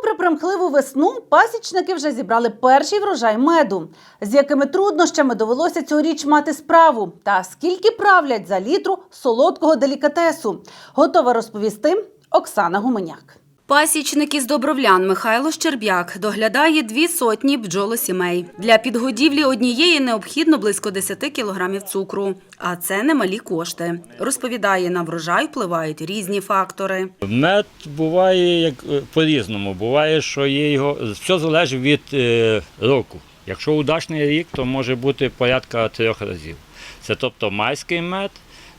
Попри примхливу весну, пасічники вже зібрали перший врожай меду. З якими труднощами довелося цьогоріч мати справу, та скільки правлять за літру солодкого делікатесу, готова розповісти Оксана Гуменяк. Пасічник із Добровлян Михайло Щербяк доглядає дві сотні бджолосімей. Для підгодівлі однієї необхідно близько 10 кілограмів цукру. А це немалі кошти. Розповідає, на врожай впливають різні фактори. Мед буває е, по-різному. Буває, що є його. Все залежить від е, року. Якщо удачний рік, то може бути порядка трьох разів. Це тобто майський мед,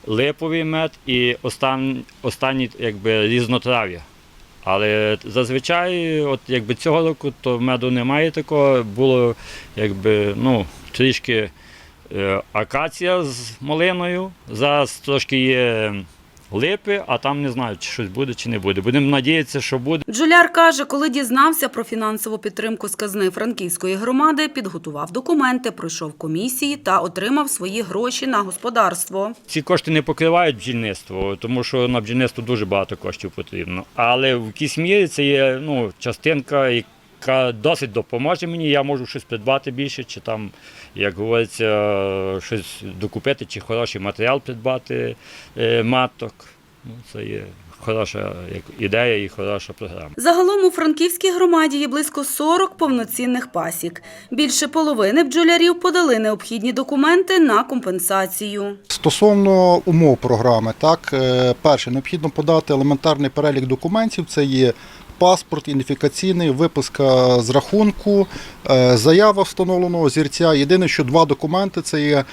липовий мед і остан, останній якби, різнотрав'я. Але зазвичай, от якби цього року, то меду немає такого. Було якби, ну, трішки е, акація з малиною. Зараз трошки є липи, а там не знаю, чи щось буде, чи не буде. Будемо надіятися, що буде. Бджоляр каже, коли дізнався про фінансову підтримку з казни Франківської громади, підготував документи, пройшов комісії та отримав свої гроші на господарство. Ці кошти не покривають бджільництво, тому що на бджільництво дуже багато коштів потрібно. Але в якійсь мірі це є ну, частинка, яка досить допоможе мені. Я можу щось придбати більше, чи там, як говориться, щось докупити, чи хороший матеріал придбати е, маток. Ну, це є хороша як ідея і хороша програма. Загалом у Франківській громаді є близько 40 повноцінних пасік. Більше половини бджолярів подали необхідні документи на компенсацію. Стосовно умов програми, так, е, перше, необхідно подати елементарний перелік документів. Це є паспорт, ідентифікаційний, виписка з рахунку, е, заява встановленого зірця. Єдине, що два документи це є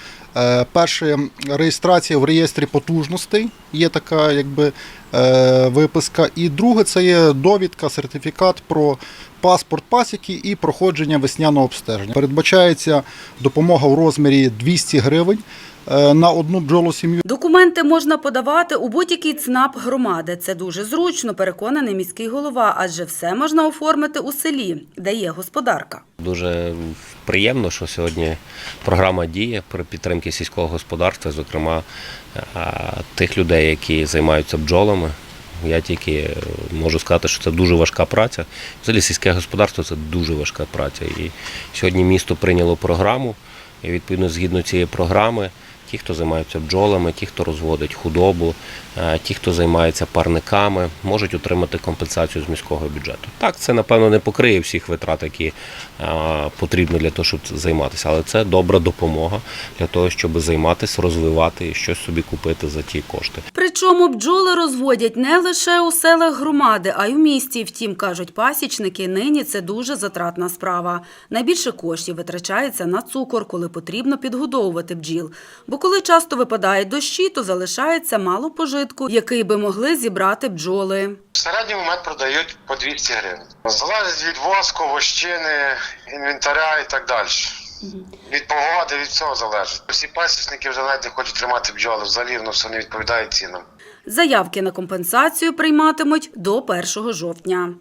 перше реєстрація в реєстрі потужностей, є така якби е, виписка. І друге це є довідка, сертифікат про паспорт пасіки і проходження весняного обстеження. Передбачається допомога в розмірі 200 гривень е, на одну бджолосім'ю. Документи можна подавати у будь-який ЦНАП громади. Це дуже зручно, переконаний міський голова, адже все можна оформити у селі, де є господарка. Дуже приємно, що сьогодні програма діє при підтримці сільського господарства, зокрема тих людей, які займаються бджолами. Я тільки е, можу сказати, що це дуже важка праця. Взагалі сільське господарство це дуже важка праця. І сьогодні місто прийняло програму, і відповідно згідно цієї програми. Ті, хто займаються бджолами, ті, хто розводить худобу, е, ті, хто займається парниками, можуть отримати компенсацію з міського бюджету. Так, це напевно не покриє всіх витрат, які е, потрібні для того, щоб займатися, але це добра допомога для того, щоб займатися, розвивати і щось собі купити за ті кошти. Причому бджоли розводять не лише у селах громади, а й у місті. Втім, кажуть пасічники, нині це дуже затратна справа. Найбільше коштів витрачається на цукор, коли потрібно підгодовувати бджіл. Бо коли часто випадають дощі, то залишається мало пожитку, який би могли зібрати бджоли. В середньому мед продають по 200 гривень. Залежить від воску, вощини, інвентаря і так далі. Від погоди, від всього залежить. Всі пасічники вже навіть не хочуть тримати бджоли, взагалі воно все не відповідає цінам. Заявки на компенсацію прийматимуть до 1 жовтня.